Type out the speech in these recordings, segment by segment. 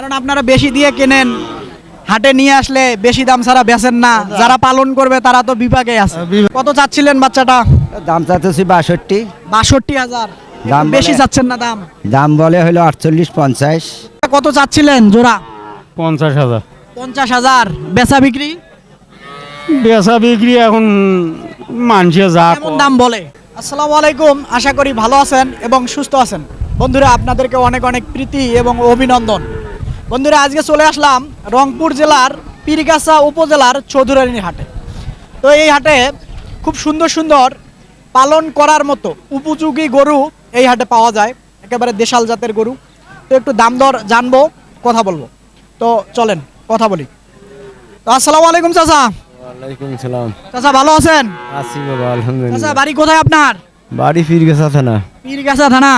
কারণ আপনারা বেশি দিয়ে কেনেন হাটে নিয়ে আসলে বেশি দাম ছাড়া বেচেন না। যারা পালন করবে তারা তো বিপাকে আছে। কত চাচ্ছিলেন বাচ্চাটা? দাম চাইতেছি বাষট্টি। বাষট্টি হাজার। দাম বেশি চাচ্ছেন না দাম? দাম বলে হলো আটচল্লিশ পঞ্চাশ। কত চাচ্ছিলেন জোড়া? পঞ্চাশ হাজার। পঞ্চাশ হাজার। বেচা বিক্রি? বেচা বিক্রি এখন মানুষে যা দাম বলে? আসসালামু আলাইকুম আশা করি ভালো আছেন এবং সুস্থ আছেন। বন্ধুরা আপনাদেরকে অনেক অনেক প্রীতি এবং অভিনন্দন। বন্ধুরা আজকে চলে আসলাম রংপুর জেলার পীরগাছা উপজেলার চৌধুরানী হাটে। তো এই হাটে খুব সুন্দর সুন্দর পালন করার মতো উপযোগী গরু এই হাটে পাওয়া যায়। একেবারে দেশাল জাতের গরু। তো একটু দাম দর জানব কথা বলব। তো চলেন কথা বলি। তো আসসালামু আলাইকুম চাচা। ওয়ালাইকুম সালাম। চাচা ভালো আছেন? আছি বাবা চাচা আলহামদুলিল্লাহ বাড়ি কোথায় আপনার? বাড়ি ফির গেছে আছে না পীরগাছা থানা।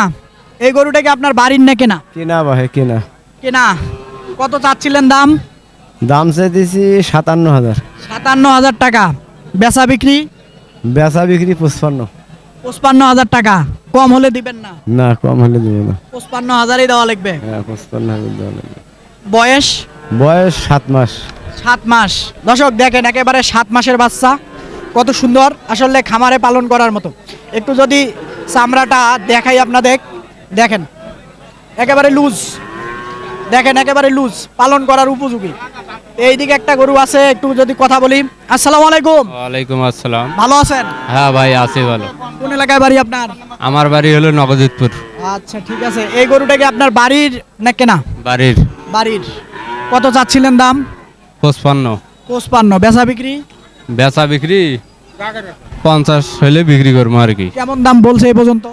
এই গরুটা কি আপনার বাড়ির না কেনা? কেনা বাহে কেনা। কেনা। কত চাচ্ছিলেন দাম? দাম চাইতেছি সাতান্ন হাজার সাতান্ন হাজার টাকা। বেচা বিক্রি? বেচা বিক্রি পঁচপান্ন। পঁচপান্ন হাজার টাকা। কম হলে দিবেন না? না কম হলে দেবো না। পঁচপান্ন হাজারই দেওয়া লাগবে? হ্যাঁ পঁচপান্ন হাজার দেওয়া লাগবে। বয়স? বয়স সাত মাস। সাত মাস। দর্শক দেখেন একেবারে সাত মাসের বাচ্চা। কত সুন্দর আসলে খামারে পালন করার মতো। একটু যদি চামড়াটা দেখাই আপনাদের। দেখেন একেবারে লুজ। দেখেন একেবারে লুজ পালন করার উপযোগী। এইদিকে একটা গরু আছে একটু যদি কথা বলি। আসসালামু আলাইকুম। ওয়ালাইকুম আসসালাম। ভালো আছেন? হ্যাঁ ভাই আছি ভালো। কোন এলাকায় বাড়ি আপনার? আমার বাড়ি হলো নবজিৎপুর আচ্ছা ঠিক আছে। এই গরুটা কি আপনার বাড়ির না কেনা? বাড়ির। বাড়ির। কত চাচ্ছিলেন দাম? পঁচপান্ন। পঁচপান্ন। বেচা বিক্রি? বেচা বিক্রি পঞ্চাশ হলে বিক্রি করব আর কি। কেমন দাম বলছে এই পর্যন্ত?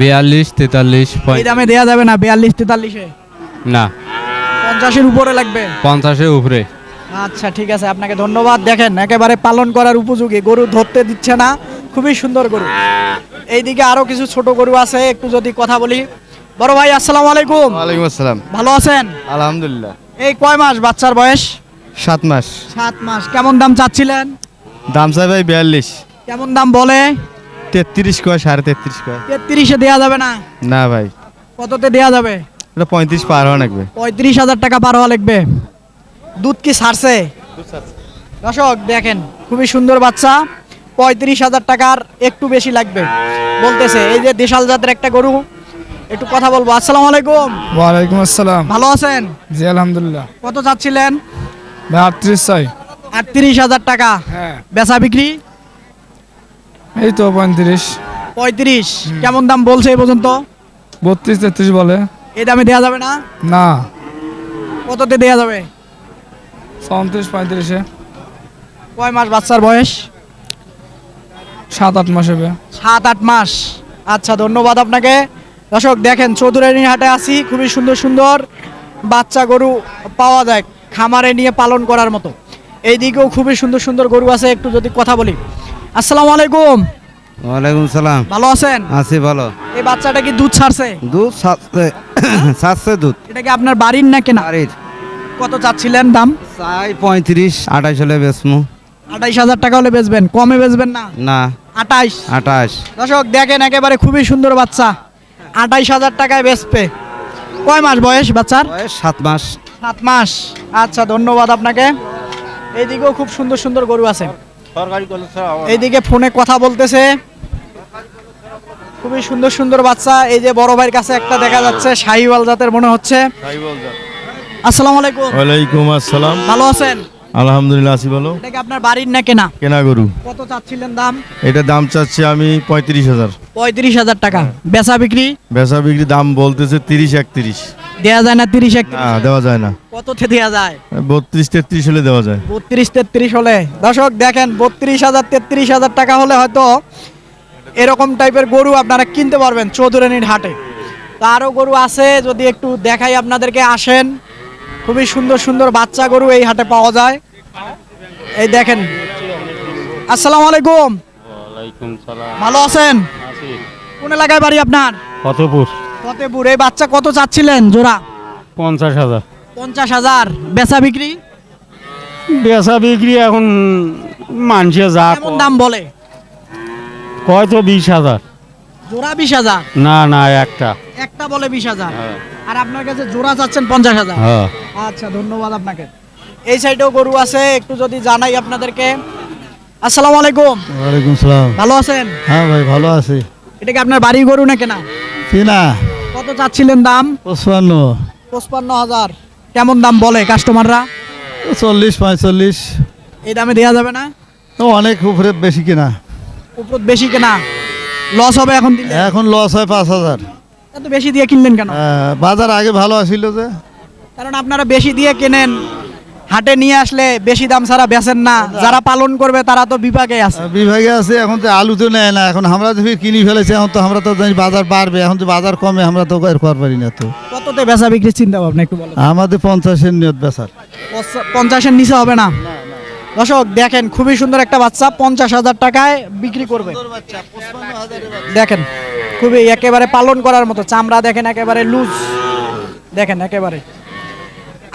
বিয়াল্লিশ তেতাল্লিশ এই দামে দেয়া যাবে না বিয়াল্লিশ তেতাল্লিশে। না। পঞ্চাশের উপরে লাগবে? পঞ্চাশের উপরে। আচ্ছা ঠিক আছে আপনাকে ধন্যবাদ। দেখেন একেবারে পালন করার উপযোগী গরু ধরতে দিচ্ছে না খুবই সুন্দর গরু। এইদিকে আরও কিছু ছোট গরু আছে একটু যদি কথা বলি। বড় ভাই আসসালামু আলাইকুম। ওয়ালাইকুম আসসালাম। ভালো আছেন? আলহামদুলিল্লাহ। এই কয় মাস বাচ্চার বয়স? সাত মাস। সাত মাস। কেমন দাম চাচ্ছিলেন? দাম চাই ভাই বিয়াল্লিশ। কেমন দাম বলে? তেত্রিশ কয় সাড়ে তেত্রিশ কয়। তেত্রিশে দেয়া যাবে না? না ভাই। কততে দেয়া যাবে? এটা পঁয়ত্রিশ পার হওয়া লাগবে। পঁয়ত্রিশ হাজার টাকা পার হওয়া লাগবে। দুধ কি ছাড়ছে? দর্শক দেখেন খুবই সুন্দর বাচ্চা। পঁয়ত্রিশ হাজার টাকার একটু বেশি লাগবে। বলতেছে এই যে দেশাল জাতের একটা গরু। একটু কথা বলব। আসসালামু আলাইকুম। ওয়ালাইকুম আসসালাম। ভালো আছেন? জি আলহামদুলিল্লাহ। কত চাচ্ছিলেন? ভাই আটত্রিশ চাই। আটত্রিশ হাজার টাকা। হ্যাঁ। বেচা বিক্রি? এই তো পঁয়ত্রিশ। পঁয়ত্রিশ। কেমন দাম বলছে এই পর্যন্ত? বত্রিশ তেত্রিশ বলে। এই দামে দেওয়া যাবে না? না। কততে দেওয়া যাবে? চৌত্রিশ পঁয়ত্রিশে। কয় মাস বাচ্চার বয়স? সাত আট মাস হবে। সাত আট মাস। আচ্ছা ধন্যবাদ আপনাকে। দর্শক দেখেন চৌধুরানী হাটে আসি খুবই সুন্দর সুন্দর বাচ্চা গরু পাওয়া যায় খামারে নিয়ে পালন করার মতো। এইদিকেও খুবই সুন্দর সুন্দর গরু আছে একটু যদি কথা বলি। আসসালামু আলাইকুম। ওয়ালাইকুম সালাম। ভালো আছেন? আছি ভালো। এই বাচ্চাটা কি দুধ ছাড়ছে? দুধ সাতশে সাতশে দুধ। এটা কি আপনার বাড়ির না কেনা? বাড়ির। কত চাচ্ছিলেন দাম? চাই পঁয়ত্রিশ আঠাশ হলে বেসমু আঠাইশ হাজার টাকা হলে বেচবেন কমে বেচবেন না? না। আঠাইশ? আঠাশ দর্শক দেখেন একেবারে খুবই সুন্দর বাচ্চা। আঠাইশ হাজার টাকায় বেচবে। কয় মাস বয়স বাচ্চার? বয়স সাত মাস। সাত মাস। আচ্ছা ধন্যবাদ আপনাকে। এইদিকেও খুব সুন্দর সুন্দর গরু আছে। এইদিকে ফোনে কথা বলতেছে। খুবই সুন্দর সুন্দর বাচ্চা। এই যে বড় ভাইয়ের কাছে একটা দেখা যাচ্ছে শাহিওয়াল জাতের মনে হচ্ছে। আসসালামু আলাইকুম। ওয়ালাইকুম আসসালাম। ভালো আছেন? আলহামদুলিল্লাহ আছি বলো এটা কি আপনার বাড়ির না কেনা? কেনা গরু। কত চাচ্ছিলেন দাম? এটা দাম চাচ্ছি আমি পঁয়ত্রিশ হাজার। পঁয়ত্রিশ হাজার টাকা। বেচা বিক্রি? বেচা বিক্রি দাম বলতেছে তিরিশ একত্রিশ। দেয়া যায় না তিরিশ এক না দেওয়া যায় না। কততে দেয়া যায়? বত্রিশ তেত্রিশ হলে দেওয়া যায়। বত্রিশ তেত্রিশ হলে। দর্শক দেখেন বত্রিশ হাজার তেত্রিশ হাজার টাকা হলে হয়তো এরকম টাইপের গরু আপনারা কিনতে পারবেন চৌধুরানীর হাটে। তো আরও গরু আছে যদি একটু দেখাই আপনাদেরকে আসেন। খুবই সুন্দর সুন্দর বাচ্চা গরু এই হাটে পাওয়া যায়। এই দেখেন। আসসালামু আলাইকুম। ভালো আছেন? কোন এলাকায় বাড়ি আপনার? ফতেপুর। ফতেপুর। এই বাচ্চা কত চাচ্ছিলেন জোড়া? পঞ্চাশ হাজার। পঞ্চাশ হাজার। বেচা বিক্রি? বেচা বিক্রি এখন মানুষে যা দাম বলে? কয় তো বিশ হাজার। জোড়া বিশ হাজার? না না একটা। একটা বলে বিশ হাজার। আর আপনার কাছে জোড়া চাচ্ছেন পঞ্চাশ হাজার। হ্যাঁ। আচ্ছা ধন্যবাদ আপনাকে। এই সাইডেও গরু আছে একটু যদি জানাই আপনাদেরকে। আসসালামু আলাইকুম। ওয়ালাইকুম সালাম। ভালো আছেন? হ্যাঁ ভাই ভালো আছি। এটা কি আপনার বাড়ি গরু না? কেনা কিনা কত চাচ্ছিলেন দাম? পঁচপান্ন। পঁচপান্ন হাজার। কেমন দাম বলে কাস্টমাররা? চল্লিশ পঁয়তাল্লিশ। এই দামে দেওয়া যাবে না? অনেক উপরে বেশি কিনা। উপর বেশি কেনা? লস হবে এখন এখন লস হয় পাঁচ হাজার। এত বেশি দিয়ে কিনলেন কেন? বাজার আগে ভালো আসিল যে। কারণ আপনারা বেশি দিয়ে কেনেন হাটে নিয়ে আসলে বেশি দাম ছাড়া বেচেন না। যারা পালন করবে তারা তো বিভাগে আছে। বিভাগে আছে এখন তো আলু তো নেয় না। এখন আমরা যদি কিনি ফেলেছি এখন তো আমরা তো জানি বাজার বাড়বে। এখন তো বাজার কমে আমরা তো পারি না তো। কততে বেচা বিক্রির চিন্তা ভাবনা একটু বলেন। আমাদের পঞ্চাশের নিয়ত বেচার। পঞ্চা- পঞ্চাশের নিচে হবে না। দর্শক দেখেন খুবই সুন্দর একটা বাচ্চা পঞ্চাশ হাজার টাকায় বিক্রি করবে। দেখেন খুবই একেবারে পালন করার মতো চামড়া দেখেন একেবারে লুজ। দেখেন একেবারে।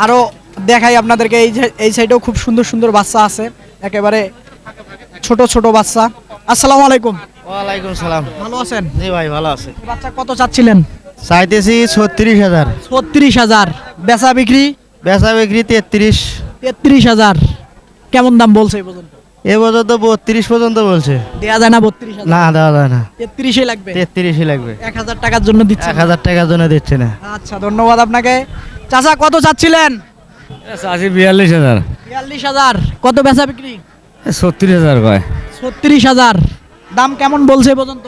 আরও দেখাই আপনাদেরকে এই যে এই সাইডেও খুব সুন্দর সুন্দর বাচ্চা আছে একেবারে ছোট ছোট বাচ্চা। আসসালামু আলাইকুম। ওয়ালাইকুম সালাম। ভালো আছেন? জি ভাই ভালো আছে। বাচ্চা কত চাচ্ছিলেন? চাইতেছি ছত্রিশ হাজার। ছত্রিশ হাজার। বেচা বিক্রি? বেচা বিক্রি তেত্রিশ। তেত্রিশ হাজার। কেমন দাম বলছে এই পর্যন্ত? পর্যন্ত বত্রিশ পর্যন্ত বলছে। দেয়া যায় না বত্রিশ না দেওয়া যায় না। তেত্রিশে লাগবে? তেত্রিশই লাগবে। এক হাজার টাকার জন্য দিচ্ছে এক হাজার টাকার জন্য দিচ্ছে না। আচ্ছা ধন্যবাদ আপনাকে। চাচা কত চাচ্ছিলেন? বিয়াল্লিশ হাজার। বিয়াল্লিশ হাজার। কত বেচা বিক্রি? ছত্রিশ হাজার কয়। ছত্রিশ হাজার। দাম কেমন বলছে পর্যন্ত?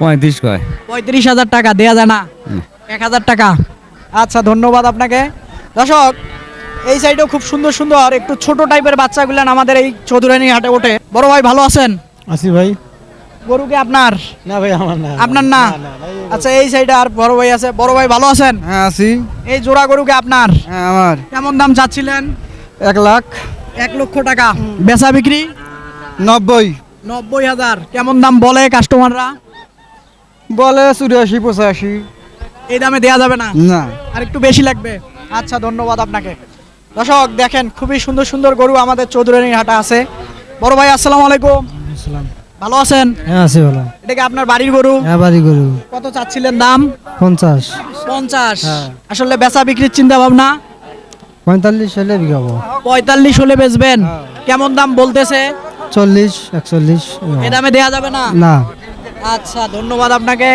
পঁয়ত্রিশ কয়। পঁয়ত্রিশ হাজার টাকা দেয়া যায় না। এক হাজার টাকা। আচ্ছা ধন্যবাদ আপনাকে। দর্শক এই সাইডেও খুব সুন্দর সুন্দর আর একটু ছোট টাইপের বাচ্চাগুলেন আমাদের এই চৌধুরানী হাটে ওঠে। বড় ভাই ভালো আছেন? আসি ভাই। গরুকে আপনার? না ভাই আমার না। আপনার না? আচ্ছা এই সাইডে আর বড় ভাই আছে। বড় ভাই ভালো আছেন? হ্যাঁ আছি। এই জোড়া গরুকে আপনার? হ্যাঁ আমার। কেমন দাম চাচ্ছিলেন? এক লাখ। এক লক্ষ টাকা। বেচা বিক্রি? নব্বই। নব্বই হাজার। কেমন দাম বলে কাস্টমাররা বলে চুরাশি পঁচাশি। এই দামে দেয়া যাবে না? না। আর একটু বেশি লাগবে? আচ্ছা ধন্যবাদ আপনাকে। দর্শক দেখেন খুবই সুন্দর সুন্দর গরু আমাদের চৌধুরানীর হাটা আছে। বড় ভাই আসসালামু আলাইকুম। ভালো আছেন? হ্যাঁ আছি ভালো। এটা কি আপনার বাড়ির গরু? হ্যাঁ বাড়ি গরু। কত চাচ্ছিলেন দাম? পঞ্চাশ। পঞ্চাশ। আসলে বেচা বিক্রির চিন্তা ভাবনা পঁয়তাল্লিশ হলে বিকাবো। পঁয়তাল্লিশ হলে বেচবেন। কেমন দাম বলতেছে? চল্লিশ একচল্লিশ এ দামে দেয়া যাবে না? না। আচ্ছা ধন্যবাদ আপনাকে।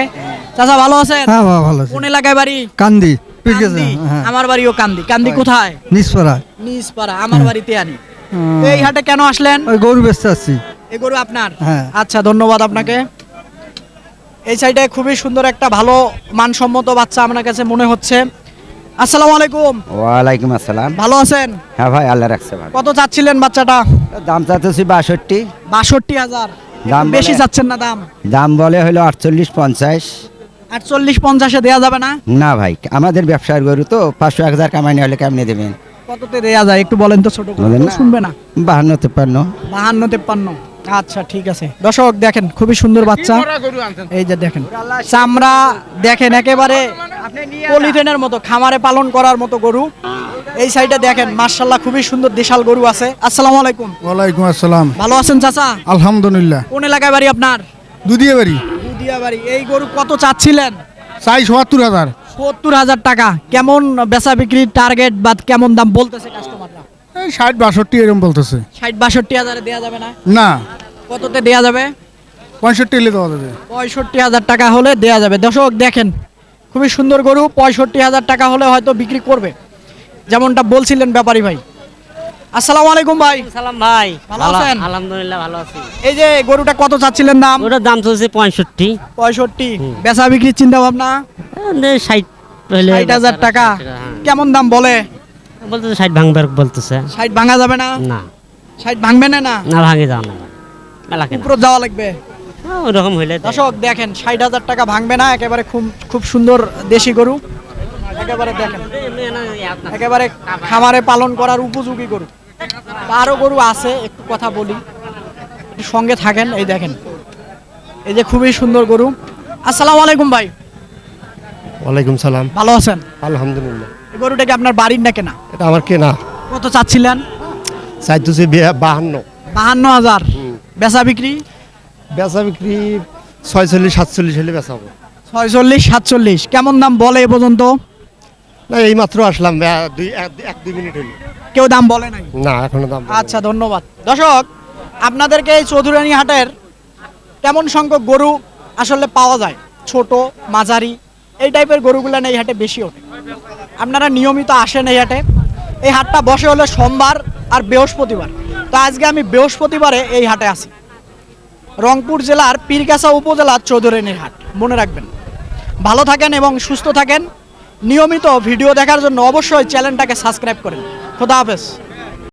চাচা ভালো আছেন? হ্যাঁ ভালো আছে। কোন এলাকায় বাড়ি? কান্দি। কান্দি। আমার বাড়িও কান্দি। কান্দি কোথায়? নিচপাড়া নিজপাড়া আমার বাড়িতে আনি। এই হাটে কেন আসলেন? ওই গরু বেচতে আসছি। এই গরু আপনার? হ্যাঁ। আচ্ছা ধন্যবাদ আপনাকে। এই সাইডে খুবই সুন্দর একটা ভালো মানসম্মত বাচ্চা আমার কাছে মনে হচ্ছে। আসসালামু আলাইকুম। ওয়ালাইকুম আসসালাম। ভালো আছেন? হ্যাঁ ভাই আল্লাহ রাখছে ভালো। কত চাচ্ছিলেন বাচ্চাটা? দাম চাচ্ছি বাষট্টি। বাষট্টি হাজার। দাম বেশি বলে- চাচ্ছেন না দাম? দাম বলে হলো আটচল্লিশ পঞ্চাশ। আটচল্লিশ পঞ্চাশে দেয়া যাবে না? না ভাই আমাদের ব্যবসার গরু তো পাঁচশো এক হাজার কামাই হলে কেমনি দেবেন? কততে দেয়া যায়? একটু বলেন তো ছোট করে বলেন কেউ না। শুনবে না। বাহান্ন তেপ্পান্ন। বাহান্ন তেপ্পান্ন। আচ্ছা ঠিক আছে। দর্শক দেখেন খুবই সুন্দর বাচ্চা। এই যে দেখেন চামড়া দেখেন একেবারে পলিথিনের মতো খামারে পালন করার মতো গরু। এই সাইডে দেখেন মার্শাল্লাহ খুবই সুন্দর দেশাল গরু আছে। আসসালামু আলাইকুম। ওয়ালাইকুম আসসালাম। ভালো আছেন চাচা? আলহামদুলিল্লাহ। কোন এলাকায় বাড়ি আপনার? দুদিয়ে বাড়ি। বাড়ি এই গরু কত চাচ্ছিলেন? চাই সত্তর হাজার। সত্তর হাজার টাকা। কেমন বেচা বিক্রির টার্গেট বা কেমন দাম বলতেছে কাস্টমাররা এই ষাট বাষট্টি এরকম বলতেছে। ষাট বাষট্টি হাজারে দেওয়া যাবে না? না। কততে দেওয়া যাবে? পঁয়ষট্টি এলে দেওয়া যাবে। পঁয়ষট্টি হাজার টাকা হলে দেয়া যাবে। দর্শক দেখেন খুবই সুন্দর গরু পঁয়ষট্টি হাজার টাকা হলে হয়তো বিক্রি করবে। যেমনটা বলছিলেন ব্যাপারী ভাই। আসসালামু আলাইকুম ভাই। সালাম ভাই। ভালো আছেন? আলহামদুলিল্লাহ ভালো আছি। এই যে গরুটা কত চাচ্ছিলেন দাম? ওটার দাম চলছে পঁয়ষট্টি। পঁয়ষট্টি। বেচা বিক্রির চিন্তা ভাবনা ষাট ষাট হাজার টাকা। কেমন দাম বলে? বলতেছে ষাট ভাঙবার বলতেছে। ষাট ভাঙা যাবে না? না। ষাট ভাঙবে না না? না ভাঙে যাও না। মেলা উপরে যাওয়া লাগবে? ওরকম হইলে। দর্শক দেখেন ষাট হাজার টাকা ভাঙবে না একেবারে খুব খুব সুন্দর দেশি গরু। একেবারে দেখেন। একেবারে খামারে পালন করার উপযোগী গরু। আরও গরু আছে একটু কথা বলি। সঙ্গে থাকেন এই দেখেন। এই যে খুবই সুন্দর গরু। আসসালামু আলাইকুম ভাই। ওয়ালাইকুম সালাম। ভালো আছেন? আলহামদুলিল্লাহ। এই গরুটা কি আপনার বাড়ির না কেনা? এটা আমার কেনা। কত চাচ্ছিলেন? চাইতেছি বাহান্ন। বাহান্ন হাজার। বেচা বিক্রি? বেচা বিক্রি ছয়চল্লিশ সাতচল্লিশ হলে বেচা হব। ছয়চল্লিশ সাতচল্লিশ। কেমন দাম বলে এ পর্যন্ত? না এই মাত্র আসলাম দুই এক- দুই মিনিট হইল। কেউ দাম বলে নাই? না এখনও দাম আচ্ছা ধন্যবাদ। দর্শক আপনাদেরকে এই চৌধুরানী হাটের কেমন সংখ্যক গরু আসলে পাওয়া যায়? ছোট মাঝারি এই টাইপের গরুগুলো এই হাটে বেশি ওঠে। আপনারা নিয়মিত আসেন এই হাটে। এই হাটটা বসে হলো সোমবার আর বৃহস্পতিবার। তো আজকে আমি বৃহস্পতিবারে এই হাটে আছি। রংপুর জেলার পীরকাছা উপজেলার চৌধুরানীর হাট। মনে রাখবেন। ভালো থাকেন এবং সুস্থ থাকেন। নিয়মিত ভিডিও দেখার জন্য অবশ্যই চ্যানেলটাকে সাবস্ক্রাইব করেন। খোদা হাফেজ।